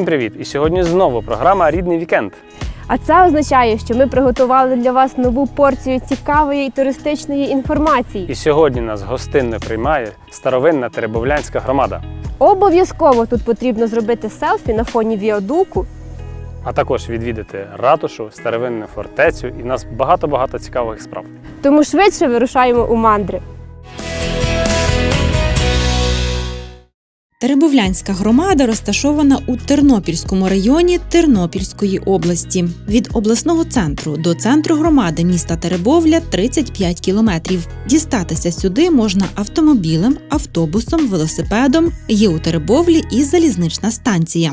Усім привіт! І сьогодні знову програма Рідний вікенд. А це означає, що ми приготували для вас нову порцію цікавої туристичної інформації. І сьогодні нас гостинно приймає старовинна Теребовлянська громада, Обов'язково тут потрібно зробити селфі на фоні віадуку. а також відвідати ратушу, старовинну фортецю і в нас багато-багато цікавих справ. Тому швидше вирушаємо у мандри. Теребовлянська громада розташована у Тернопільському районі Тернопільської області. Від обласного центру до центру громади міста Теребовля 35 кілометрів. Дістатися сюди можна автомобілем, автобусом, велосипедом. Є у Теребовлі і залізнична станція.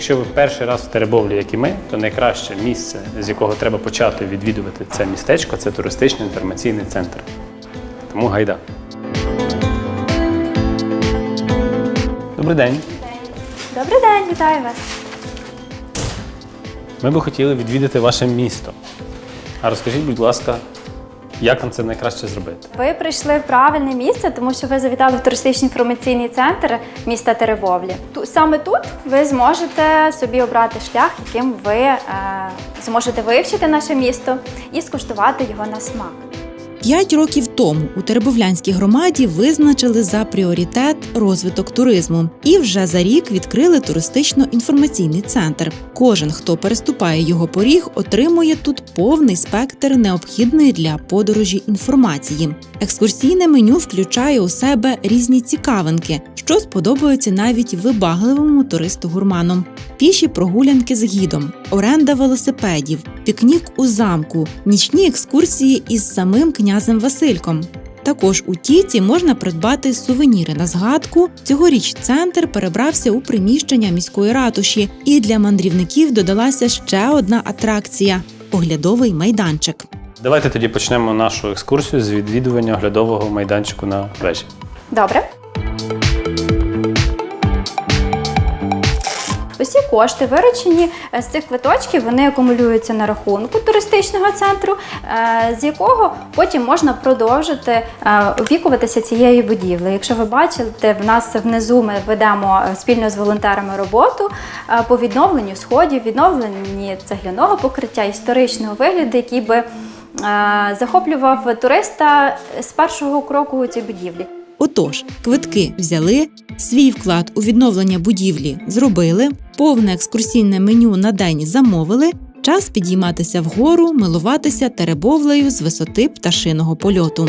Якщо ви перший раз в Теребовлі, як і ми, то найкраще місце, з якого треба почати відвідувати це містечко, це туристичний інформаційний центр. Тому гайда. Добрий день. Добрий день, вітаю вас. Ми би хотіли відвідати ваше місто. А розкажіть, будь ласка, як нам це найкраще зробити? Ви прийшли в правильне місце, тому що ви завітали в туристичний інформаційний центр міста Теребовлі. Саме тут ви зможете собі обрати шлях, яким ви е, зможете вивчити наше місто і скуштувати його на смак. П'ять років тому у Теребовлянській громаді визначили за пріоритет розвиток туризму і вже за рік відкрили туристично-інформаційний центр. Кожен, хто переступає його поріг, отримує тут повний спектр необхідної для подорожі інформації. Екскурсійне меню включає у себе різні цікавинки, що сподобаються навіть вибагливому туристу гурману. Піші прогулянки з гідом, оренда велосипедів, пікнік у замку, нічні екскурсії із самим князем Васильком. Також у Тіці можна придбати сувеніри на згадку. Цьогоріч центр перебрався у приміщення міської ратуші, і для мандрівників додалася ще одна атракція оглядовий майданчик. Давайте тоді почнемо нашу екскурсію з відвідування оглядового майданчику на вежі. Добре. Усі кошти виручені з цих квиточків вони акумулюються на рахунку туристичного центру, е, з якого потім можна продовжити е, опікуватися цією будівлею. Якщо ви бачите, в нас внизу ми ведемо е, спільно з волонтерами роботу е, по відновленню сходів, відновленні цегляного покриття, історичного вигляду, який би е, захоплював туриста з першого кроку у цій будівлі. Отож, квитки взяли, свій вклад у відновлення будівлі зробили, повне екскурсійне меню на день замовили. Час підійматися вгору, милуватися теребовлею з висоти пташиного польоту.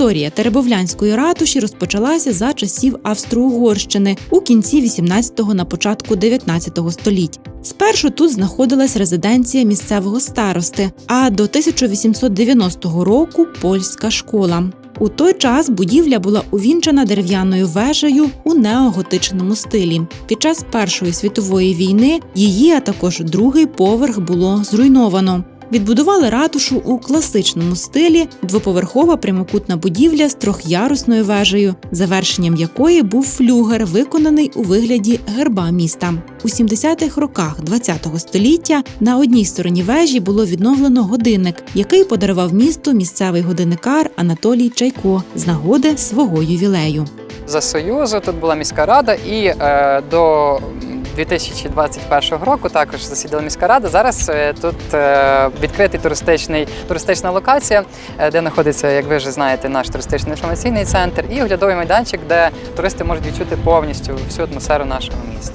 Історія Теребовлянської ратуші розпочалася за часів Австро-Угорщини у кінці 18-го на початку 19-го століть. Спершу тут знаходилась резиденція місцевого старости, а до 1890 року польська школа. У той час будівля була увінчена дерев'яною вежею у неоготичному стилі. Під час Першої світової війни її, а також другий поверх було зруйновано. Відбудували ратушу у класичному стилі, двоповерхова прямокутна будівля з трьохярусною вежею, завершенням якої був флюгер, виконаний у вигляді герба міста. У 70-х роках ХХ століття на одній стороні вежі було відновлено годинник, який подарував місту місцевий годинникар Анатолій Чайко з нагоди свого ювілею. за Союзу. Тут була міська рада, і е, до 2021 року також засідала міська рада. Зараз е, тут е, відкритий туристичний туристична локація, е, де знаходиться, як ви вже знаєте, наш туристичний інформаційний центр, і оглядовий майданчик, де туристи можуть відчути повністю всю атмосферу нашого міста.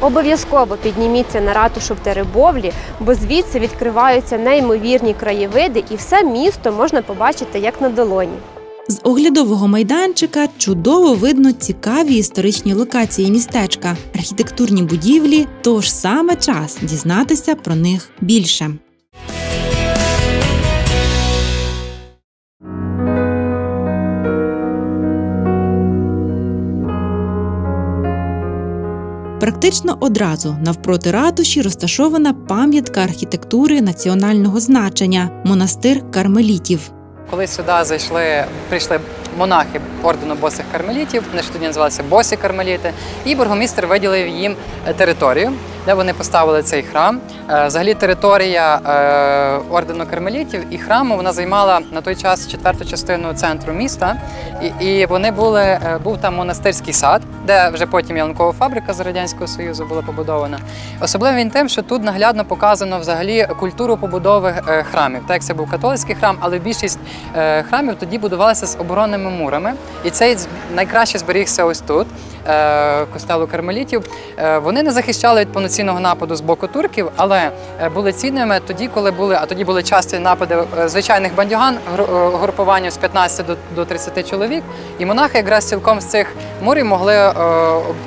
Обов'язково підніміться на ратушу в Теребовлі, бо звідси відкриваються неймовірні краєвиди, і все місто можна побачити як на долоні. З оглядового майданчика чудово видно цікаві історичні локації містечка, архітектурні будівлі, тож саме час дізнатися про них більше. Практично одразу навпроти ратуші розташована пам'ятка архітектури національного значення монастир кармелітів. Коли сюди зайшли, прийшли монахи ордену босих кармелітів, вони ж тоді називалися босі кармеліти, і бургомістр виділив їм е, територію, де вони поставили цей храм. Е, Взагалі територія е, ордену кармелітів і храму вона займала на той час четверту частину центру міста. І, вони були, е, був там монастирський сад, де вже потім ялинкова фабрика з Радянського Союзу була побудована. Особливо він тим, що тут наглядно показано взагалі культуру побудови храмів. Так як це був католицький храм, але більшість храмів тоді будувалися з оборонними мурами. І цей найкраще зберігся ось тут, костелу кармелітів. Е, Вони не захищали від повноцінного нападу з боку турків, але е, були цінними тоді, коли були, а тоді були часті напади е, звичайних бандюган, е, групування з 15 до, до 30 чоловік. І монахи якраз цілком з цих мурів могли е,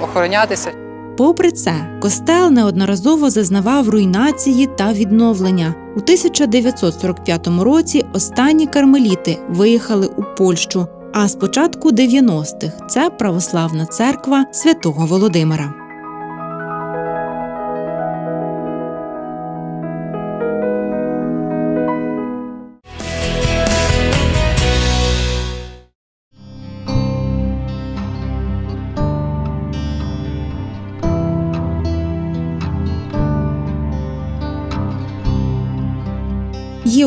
охоронятися. Попри це, костел неодноразово зазнавав руйнації та відновлення. У 1945 році останні кармеліти виїхали у Польщу. А з початку 90-х це православна церква святого Володимира.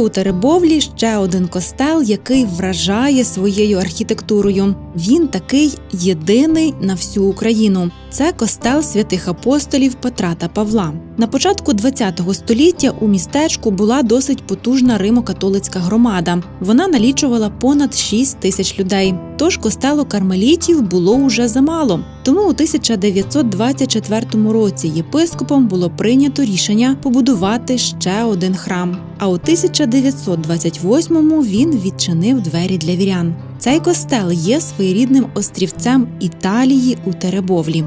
У Теребовлі ще один костел, який вражає своєю архітектурою. Він такий єдиний на всю Україну. Це костел святих апостолів Петра та Павла. На початку ХХ століття у містечку була досить потужна римо-католицька громада. Вона налічувала понад 6 тисяч людей. Тож костелу кармелітів було уже замало. Тому у 1924 році єпископом було прийнято рішення побудувати ще один храм. А у 1928-му він відчинив двері для вірян. Цей костел є своєрідним острівцем Італії у Теребовлі.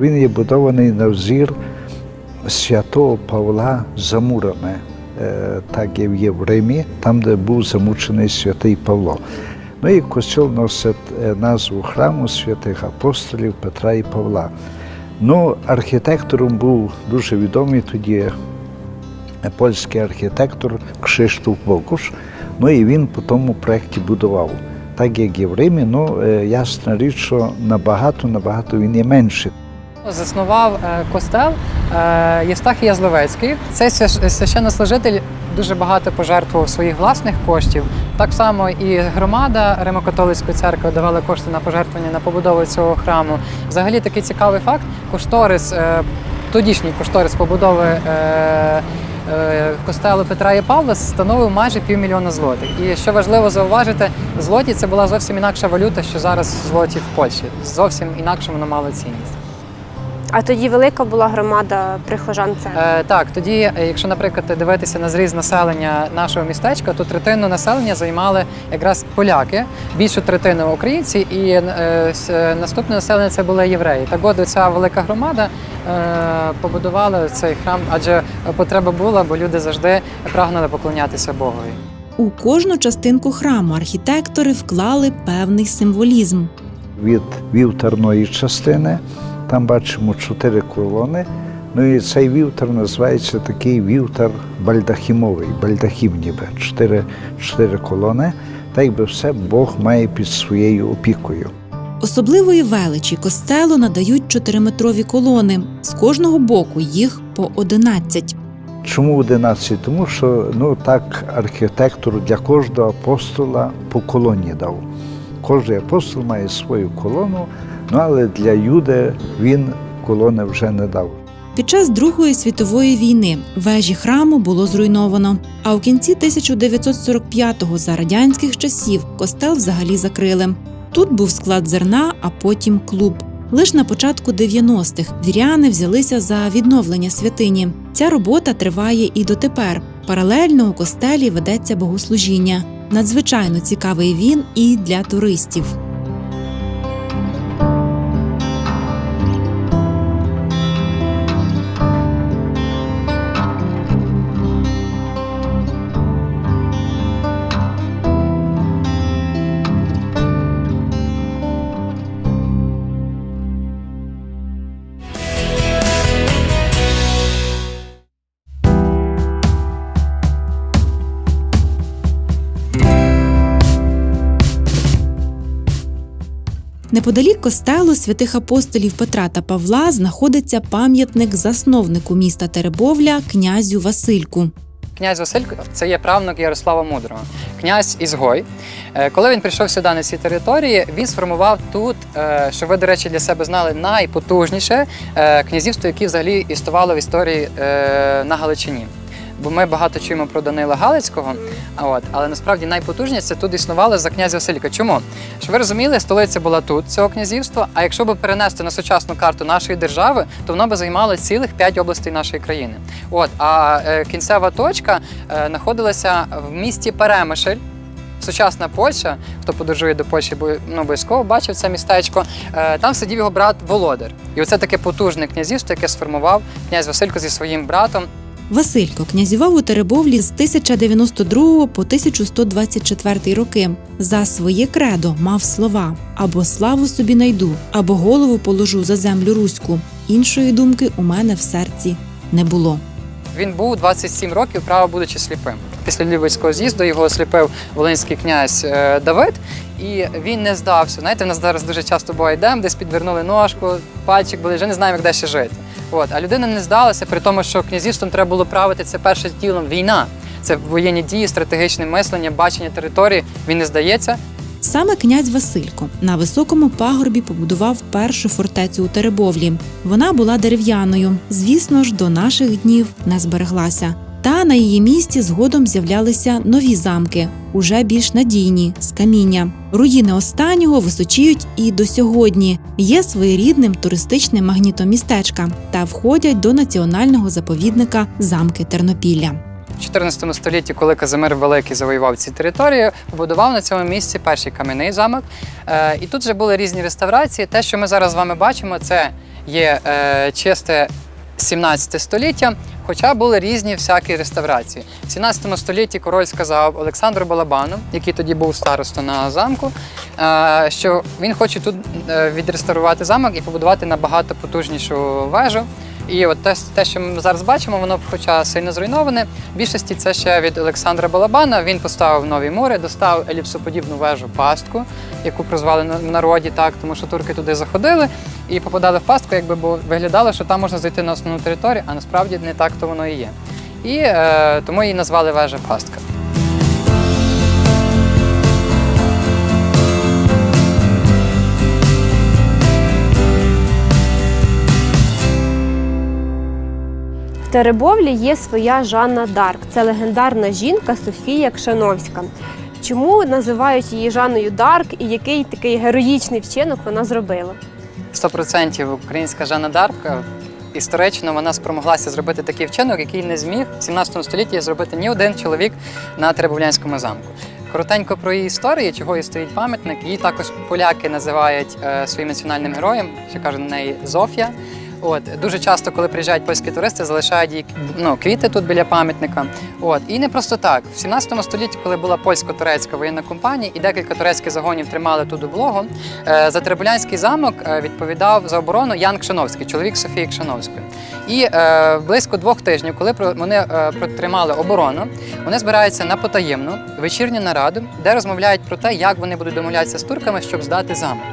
Він є будований на взір святого Павла за мурами, е, так є в Римі, там, де був замучений святий Павло. Ну і костюл носить е, назву храму святих апостолів Петра і Павла. Ну, архітектором був дуже відомий тоді е, польський архітектор Кшиштоф Богуш. Ну і він по тому проєкті будував. Так як і в Римі, ну е, ясна річ, що набагато, набагато він є менший. Заснував костел Євстахій Язловецький. Цей священнослужитель дуже багато пожертвував своїх власних коштів. Так само і громада Римо-католицької церкви давала кошти на пожертвування на побудову цього храму. Взагалі такий цікавий факт. Кошторис, е, тодішній кошторис побудови. е, е, Костелу Петра і Павла становив майже півмільйона злотих. І що важливо зауважити, злоті це була зовсім інакша валюта, що зараз злоті в Польщі. Зовсім інакше воно мало цінність. А тоді велика була громада прихожан церкви. Е, так, тоді, е, якщо, наприклад, дивитися на зріз населення нашого містечка, то третину населення займали якраз поляки, більшу третину українці, і е, е, наступне населення це були євреї. Так от ця велика громада е, побудувала цей храм, адже потреба була, бо люди завжди прагнули поклонятися Богові. У кожну частинку храму архітектори вклали певний символізм. від вівтарної частини. Там бачимо чотири колони. Ну і цей вівтар називається такий вівтар бальдахімовий, бальдахім ніби. Чотири, чотири колони. Так якби все Бог має під своєю опікою. Особливої величі костелу надають чотириметрові колони. З кожного боку їх по 11. Чому 11? Тому що ну так архітектор для кожного апостола по колоні дав. Кожен апостол має свою колону, ну але для Юди він колони вже не дав. Під час Другої світової війни вежі храму було зруйновано. А у кінці 1945-го за радянських часів костел взагалі закрили. Тут був склад зерна, а потім клуб. Лиш на початку 90-х віряни взялися за відновлення святині. Ця робота триває і дотепер. Паралельно у костелі ведеться богослужіння. Надзвичайно цікавий він і для туристів. Неподалік костелу святих апостолів Петра та Павла знаходиться пам'ятник засновнику міста Теребовля князю Васильку. Князь Василько це є правнук Ярослава Мудрого, князь Ізгой. Е, Коли він прийшов сюди на ці території, він сформував тут, е, що ви, до речі, для себе знали, найпотужніше е, князівство, яке взагалі існувало в історії на Галичині. Бо ми багато чуємо про Данила Галицького, от, але насправді найпотужніше тут існувало за князя Василька. Чому? Щоб ви розуміли, столиця була тут, цього князівства. А якщо б перенести на сучасну карту нашої держави, то воно би займало цілих п'ять областей нашої країни. От, а е, кінцева точка е, знаходилася в місті Перемишль. Сучасна Польща, хто подорожує до Польщі, бо ну, обов'язково бачив це містечко. Е, там сидів його брат Володар. І оце таке потужне князівство, яке сформував князь Василько зі своїм братом. Василько князював у Теребовлі з 1092 по 1124 роки. За своє кредо мав слова або славу собі найду, або голову положу за землю руську. Іншої думки у мене в серці не було. Він був 27 років, право будучи сліпим. Після Львівського з'їзду його осліпив волинський князь е, Давид, і він не здався. Знаєте, в нас зараз дуже часто буває йдемо, десь підвернули ножку, пальчик були, вже не знаємо, як далі жити. От. А людина не здалася, при тому, що князівством треба було правити це перше тілом війна. Це воєнні дії, стратегічне мислення, бачення території. Він не здається. Саме князь Василько на високому пагорбі побудував першу фортецю у Теребовлі. Вона була дерев'яною, звісно ж, до наших днів не збереглася. Та на її місці згодом з'являлися нові замки, уже більш надійні з каміння. Руїни останнього височіють і до сьогодні є своєрідним туристичним магнітом містечка та входять до національного заповідника замки Тернопілля. В 14 столітті, коли Казимир Великий завоював ці території, побудував на цьому місці перший кам'яний замок. Е, і тут вже були різні реставрації. Те, що ми зараз з вами бачимо, це є е, чисте 17 століття, хоча були різні всякі реставрації. В 17 столітті король сказав Олександру Балабану, який тоді був староста на замку, е, що він хоче тут е, відреставрувати замок і побудувати набагато потужнішу вежу. І от те, те, що ми зараз бачимо, воно, хоча сильно зруйноване, в більшості це ще від Олександра Балабана. Він поставив нові мури, достав еліпсоподібну вежу пастку, яку прозвали в народі так, тому що турки туди заходили і попадали в пастку, якби бо виглядало, що там можна зайти на основну територію, а насправді не так то воно і є. І е, тому її назвали вежа пастка. Теребовлі є своя Жанна Дарк. Це легендарна жінка Софія Кшановська. Чому називають її Жанною Дарк і який такий героїчний вчинок вона зробила? 100% українська Жанна Дарк історично вона спромоглася зробити такий вчинок, який не зміг в 17 столітті зробити ні один чоловік на Теребовлянському замку. Коротенько про її історію, чого їй стоїть пам'ятник. Її також поляки називають е, своїм національним героєм, ще кажуть на неї Зофія. От дуже часто, коли приїжджають польські туристи, залишають їй ну, квіти тут біля пам'ятника. От і не просто так. В 17 столітті, коли була польсько-турецька воєнна компанія, і декілька турецьких загонів тримали тут облогу, е, за Теребулянський замок е, відповідав за оборону Ян Кшановський, чоловік Софії Кшановської. І е, близько двох тижнів, коли вони е, протримали оборону, вони збираються на потаємну вечірню нараду, де розмовляють про те, як вони будуть домовлятися з турками, щоб здати замок.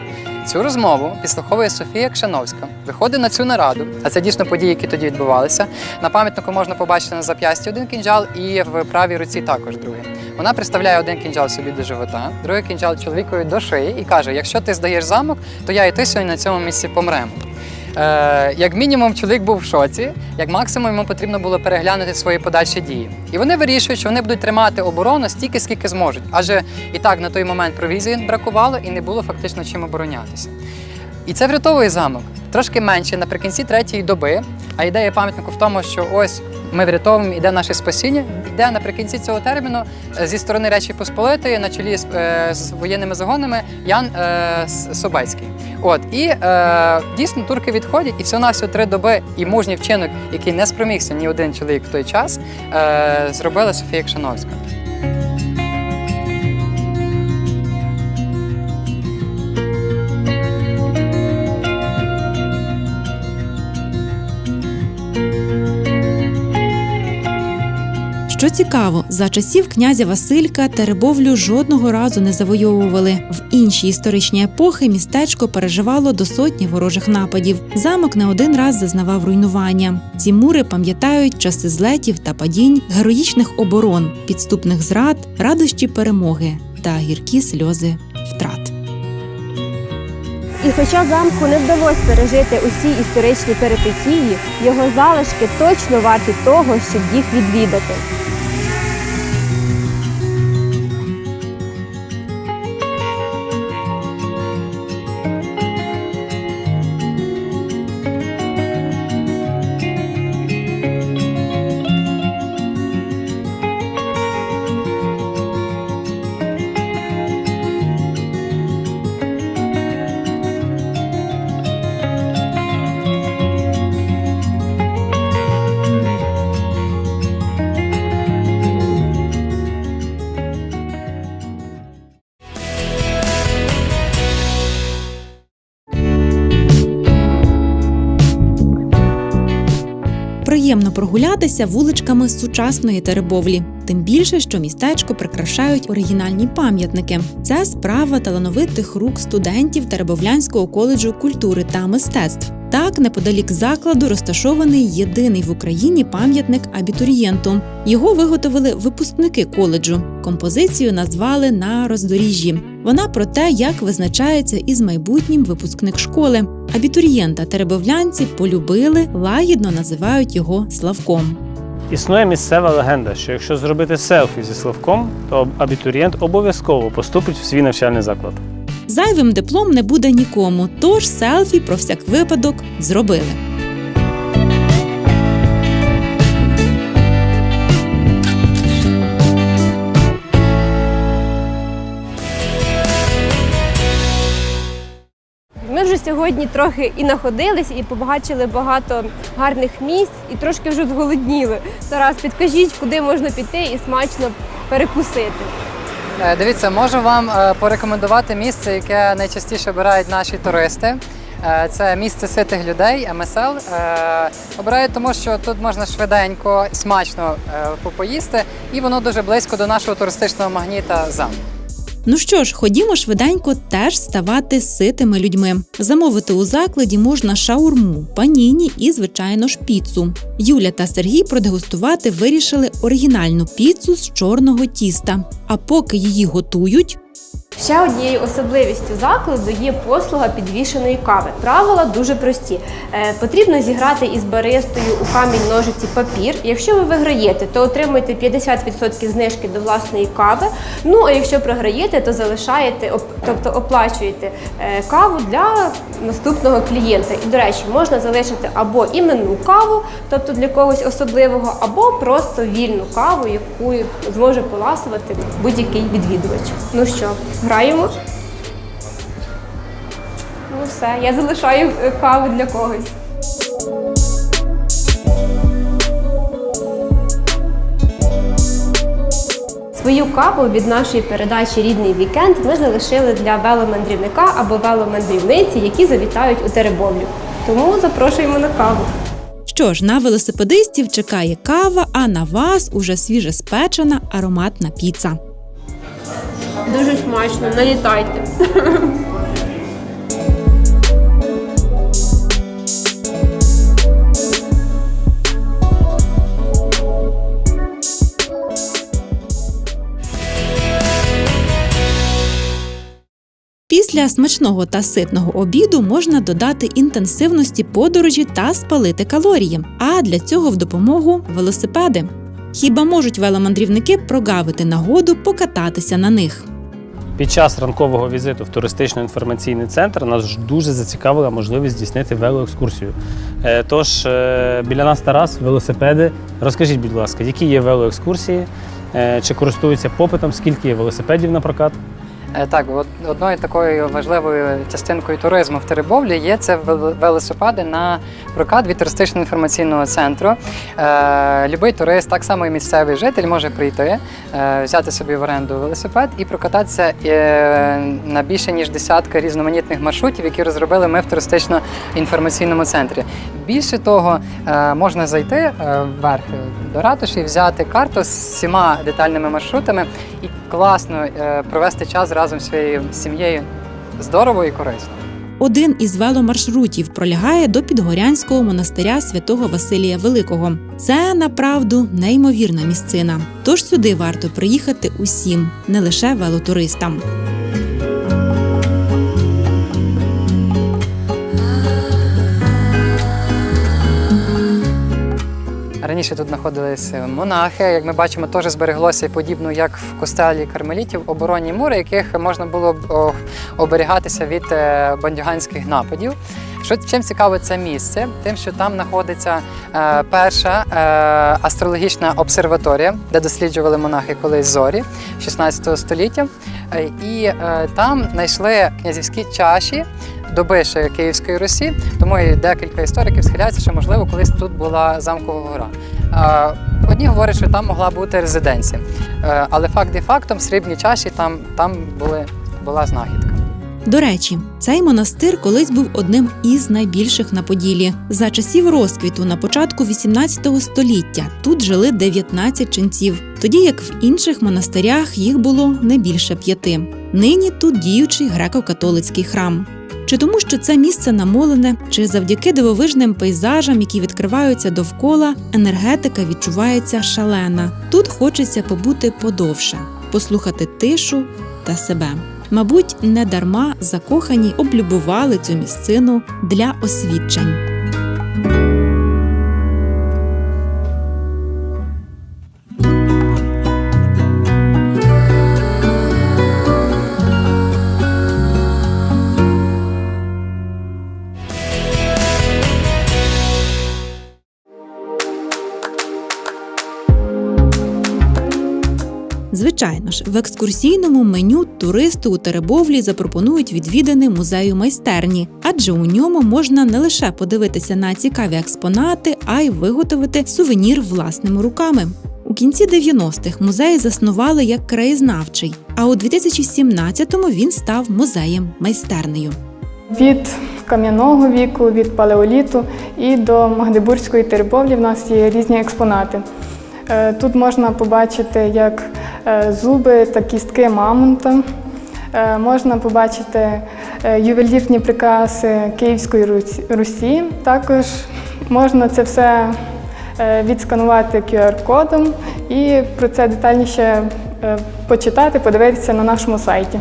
Цю розмову підслуховує Софія Кшановська. Виходить на цю нараду, а це дійсно події, які тоді відбувалися. На пам'ятнику можна побачити на зап'ясті один кінжал і в правій руці також другий. Вона представляє один кінжал собі до живота, другий кінжал чоловікові до шиї і каже: якщо ти здаєш замок, то я і ти сьогодні на цьому місці помремо. Е, як мінімум, чоловік був в шоці, як максимум йому потрібно було переглянути свої подальші дії. І вони вирішують, що вони будуть тримати оборону стільки, скільки зможуть. Адже і так на той момент провізії бракувало і не було фактично чим оборонятися. І це врятовує замок. Трошки менше наприкінці третьої доби. А ідея пам'ятнику в тому, що ось ми врятовуємо, іде наше спасіння. Іде наприкінці цього терміну е, зі сторони Речі Посполитої на чолі з, е, з воєнними загонами Ян е, Собецький. От і е, дійсно турки відходять, і всього на всього три доби і мужній вчинок, який не спромігся ні один чоловік в той час, е, зробила Софія Кшановська. Що цікаво, за часів князя Василька Теребовлю жодного разу не завойовували. В інші історичні епохи містечко переживало до сотні ворожих нападів. Замок не один раз зазнавав руйнування. Ці мури пам'ятають часи злетів та падінь, героїчних оборон, підступних зрад, радощі перемоги та гіркі сльози втрат. І хоча замку не вдалося пережити усі історичні перипетії, його залишки точно варті того, щоб їх відвідати. Приємно прогулятися вуличками сучасної Теребовлі. Тим більше, що містечко прикрашають оригінальні пам'ятники. Це справа талановитих рук студентів Теребовлянського коледжу культури та мистецтв. Так, неподалік закладу розташований єдиний в Україні пам'ятник абітурієнту. Його виготовили випускники коледжу. Композицію назвали на роздоріжжі. Вона про те, як визначається із майбутнім випускник школи. Абітурієнта теребовлянці полюбили, лагідно називають його Славком. Існує місцева легенда, що якщо зробити селфі зі Славком, то абітурієнт обов'язково поступить в свій навчальний заклад. Зайвим диплом не буде нікому, тож селфі про всяк випадок зробили. Сьогодні трохи і находилися, і побачили багато гарних місць, і трошки вже зголодніли. Тарас, підкажіть, куди можна піти і смачно перекусити. Е, Дивіться, можу вам е, порекомендувати місце, яке найчастіше обирають наші туристи. Е, Це місце ситих людей, МСЛ. Е, Обирають тому, що тут можна швиденько, смачно попоїсти, і воно дуже близько до нашого туристичного магніта замку. Ну що ж, ходімо швиденько теж ставати ситими людьми. Замовити у закладі можна шаурму, паніні і, звичайно ж, піцу. Юля та Сергій продегустувати вирішили оригінальну піцу з чорного тіста. А поки її готують, Ще однією особливістю закладу є послуга підвішеної кави. Правила дуже прості. Е, потрібно зіграти із баристою у камінь ножиці папір. Якщо ви виграєте, то отримуєте 50% знижки до власної кави. Ну а якщо програєте, то залишаєте, тобто оплачуєте е, каву для наступного клієнта. І, до речі, можна залишити або іменну каву, тобто для когось особливого, або просто вільну каву, яку зможе поласувати будь-який відвідувач. Ну що, граємо? Ну все, я залишаю е, каву для когось. Свою каву від нашої передачі Рідний вікенд ми залишили для веломандрівника або веломандрівниці, які завітають у Теребовлю. Тому запрошуємо на каву. що ж, на велосипедистів чекає кава, а на вас уже свіже спечена ароматна піца. Дуже смачно, налітайте. Після смачного та ситного обіду можна додати інтенсивності подорожі та спалити калорії. А для цього в допомогу велосипеди. Хіба можуть веломандрівники прогавити нагоду покататися на них? Під час ранкового візиту в туристично-інформаційний центр нас дуже зацікавила можливість здійснити велоекскурсію. Е, Тож е, біля нас Тарас, велосипеди. Розкажіть, будь ласка, які є велоекскурсії, Е, чи користуються попитом, скільки є велосипедів на прокат? Е, Так, одною такою важливою частинкою туризму в Теребовлі є це вел- велосипеди на прокат від туристично-інформаційного центру. Е, любий турист, так само і місцевий житель, може прийти, е, взяти собі в оренду велосипед і прокататися на більше ніж десятка різноманітних маршрутів, які розробили ми в туристично-інформаційному центрі. Більше того, можна зайти вверх. До ратуші, взяти карту з всіма детальними маршрутами і класно е, провести час разом зі своєю сім'єю здорово і корисно. Один із веломаршрутів пролягає до Підгорянського монастиря святого Василія Великого. Це направду неймовірна місцина. Тож сюди варто приїхати усім, не лише велотуристам. Раніше тут знаходилися монахи. Як ми бачимо, теж збереглося подібно, як в костелі кармелітів, оборонні мури, яких можна було б оберігатися від е, бандюганських нападів. Що чим цікаве це місце? Тим, що там знаходиться е, перша е, астрологічна обсерваторія, де досліджували монахи колись зорі 16 століття. Е, і е, там знайшли князівські чаші доби Київської Русі, тому і декілька істориків схиляються, що можливо колись тут була замкова гора. Е, Одні говорять, що там могла бути резиденція, Е, але факт і фактом срібні чаші там, там були, була знахідка. До речі, цей монастир колись був одним із найбільших на Поділі. За часів розквіту на початку 18 століття тут жили 19 ченців, тоді як в інших монастирях їх було не більше п'яти. Нині тут діючий греко-католицький храм. Чи тому, що це місце намолене, чи завдяки дивовижним пейзажам, які відкриваються довкола, енергетика відчувається шалена. Тут хочеться побути подовше, послухати тишу та себе. Мабуть, не дарма закохані облюбували цю місцину для освідчень. Ж, в екскурсійному меню туристу у Теребовлі запропонують відвідини музею майстерні, адже у ньому можна не лише подивитися на цікаві експонати, а й виготовити сувенір власними руками. У кінці 90-х музей заснували як краєзнавчий, а у 2017-му він став музеєм майстернею. Від кам'яного віку, від палеоліту і до Магдебурзької теребовлі в нас є різні експонати. Е, Тут можна побачити як е, зуби та кістки мамонта. Е, Можна побачити ювелірні прикраси Київської Русі-. Також можна це все відсканувати QR-кодом і про це детальніше почитати, подивитися на нашому сайті.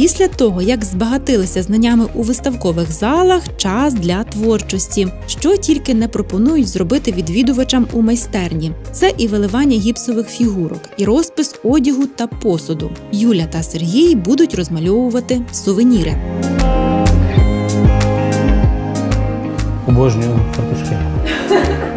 Після того, як збагатилися знаннями у виставкових залах, час для творчості, що тільки не пропонують зробити відвідувачам у майстерні. Це і виливання гіпсових фігурок, і розпис одягу та посуду. Юля та Сергій будуть розмальовувати сувеніри. Обожнюю фартушки.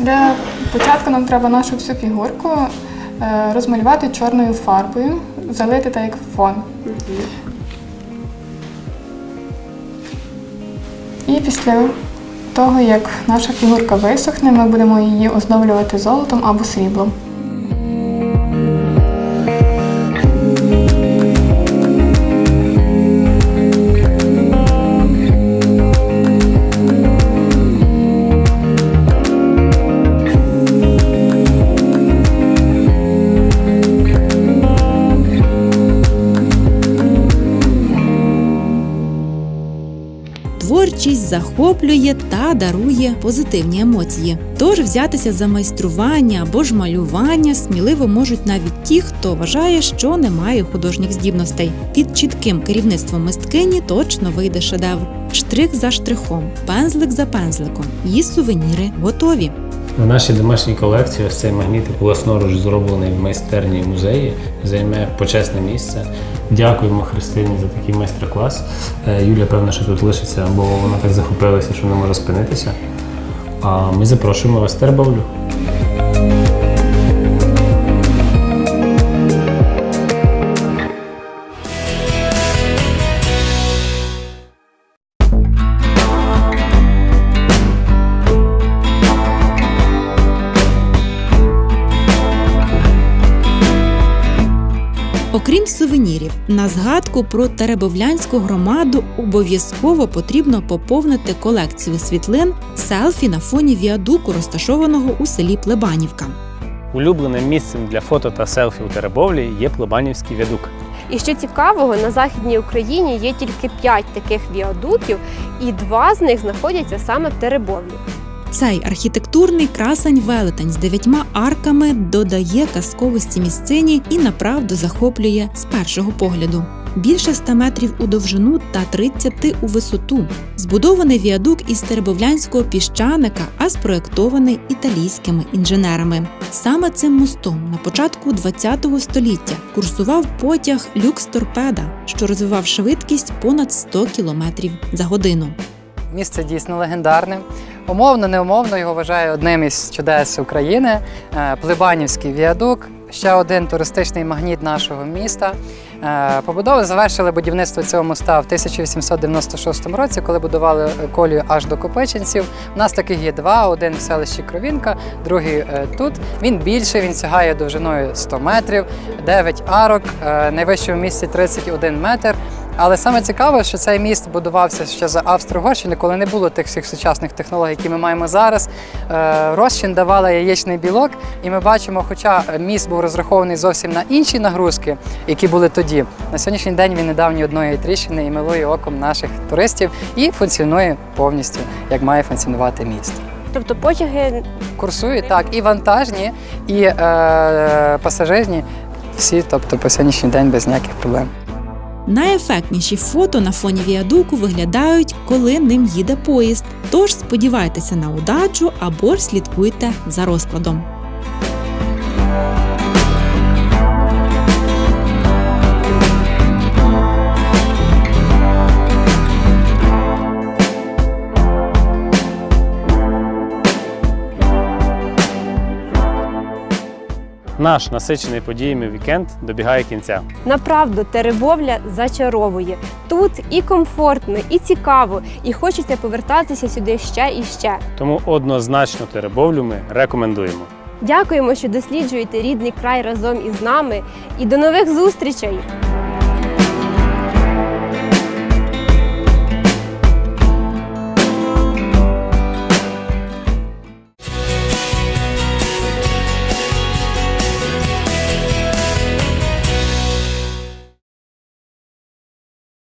Для початку нам треба нашу всю фігурку е, розмалювати чорною фарбою, залити так як фон. І після того, як наша фігурка висохне, ми будемо її оздоблювати золотом або сріблом. Захоплює та дарує позитивні емоції. Тож взятися за майстрування або ж малювання сміливо можуть навіть ті, хто вважає, що не має художніх здібностей. Під чітким керівництвом мисткині точно вийде шедевр. Штрих за штрихом, пензлик за пензликом. Її сувеніри готові. В нашій домашній колекції ось цей магнітик власноруч зроблений в майстерні музеї, займе почесне місце. Дякуємо Христині за такий майстер-клас. Е, Юля, певно, що тут лишиться, бо вона так захопилася, що не може спинитися. А ми запрошуємо вас в Тербовлю. На згадку про Теребовлянську громаду обов'язково потрібно поповнити колекцію світлин селфі на фоні віадуку, розташованого у селі Плебанівка. Улюбленим місцем для фото та селфі у Теребовлі є Плебанівський в'ядук. І що цікавого, на Західній Україні є тільки 5 таких віадуків, і два з них знаходяться саме в Теребовлі. Цей архітектурний красень велетень з дев'ятьма арками додає казковості місцині і направду захоплює з першого погляду. Більше 100 метрів у довжину та 30 у висоту. Збудований віадук із теребовлянського піщаника, а спроектований італійськими інженерами. Саме цим мостом на початку ХХ століття курсував потяг Люкс Торпеда, що розвивав швидкість понад 100 км за годину. Місце дійсно легендарне. Умовно, неумовно його вважаю одним із чудес України. Е, Плебанівський віадук, ще один туристичний магніт нашого міста. Е, Побудови завершили будівництво цього моста в 1896 році, коли будували колію аж до Копичинців. У нас таких є два: один в селищі Кровінка, другий е, тут. Він більший, він сягає довжиною 100 метрів, 9 арок, е, найвищий у місті 31 метр. Але саме цікаве, що цей міст будувався ще за Австро-Угорщини, коли не було тих всіх сучасних технологій, які ми маємо зараз. Е, Розчин давала яєчний білок, і ми бачимо, хоча міст був розрахований зовсім на інші нагрузки, які були тоді. На сьогоднішній день він не дав ні одної тріщини і милує оком наших туристів і функціонує повністю, як має функціонувати міст. Тобто потяги Курсують так і вантажні, і е, пасажирні. Всі, тобто по сьогоднішній день без ніяких проблем. Найефектніші фото на фоні віадуку виглядають, коли ним їде поїзд. Тож сподівайтеся на удачу або ж слідкуйте за розкладом. Наш насичений подіями вікенд добігає кінця. Направду Теребовля зачаровує. Тут і комфортно, і цікаво, і хочеться повертатися сюди ще і ще. Тому однозначно Теребовлю ми рекомендуємо. Дякуємо, що досліджуєте рідний край разом із нами. І до нових зустрічей!